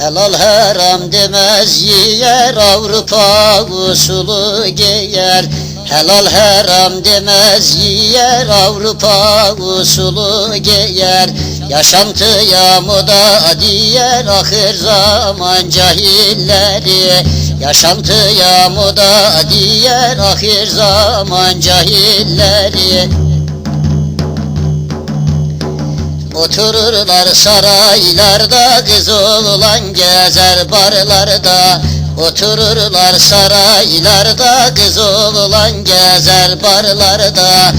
Helal haram demez yer Avrupa usulü giyer. Helal haram demez yer Avrupa usulü giyer. Yaşantıya moda diyer ahir zaman cahilleri. Yaşantıya moda diyer ahir zaman cahilleri Otururlar saraylarda kız oğlan gezer barlarda. Otururlar saraylarda kız oğlan gezer barlarda.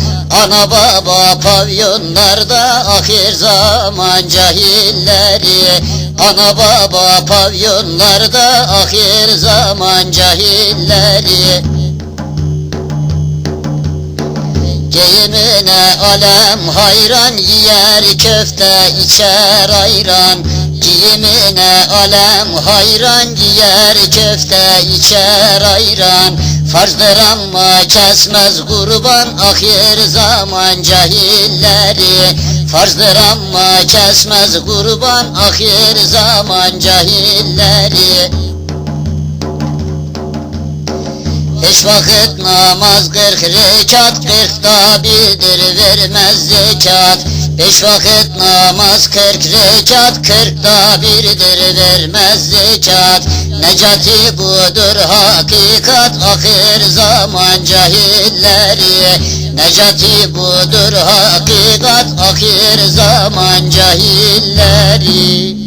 Ana baba pavyonlarda ahir zaman cahilleri. Ana baba pavyonlarda ahir zaman cahilleri Giyimine alem hayran yer köfte içer ayran. Giyimine alem hayran yer köfte içer ayran. Farzdır ama kesmez kurban ahir zaman cahilleri. Farzdır ama kesmez kurban ahir zaman cahilleri Beş vakit namaz kırk rekat kırkta birdir vermez zekat. Beş vakit namaz kırk rekat kırkta birdir vermez zekat. Necati budur hakikat ahir zaman cahilleri. Necati budur hakikat ahir zaman cahilleri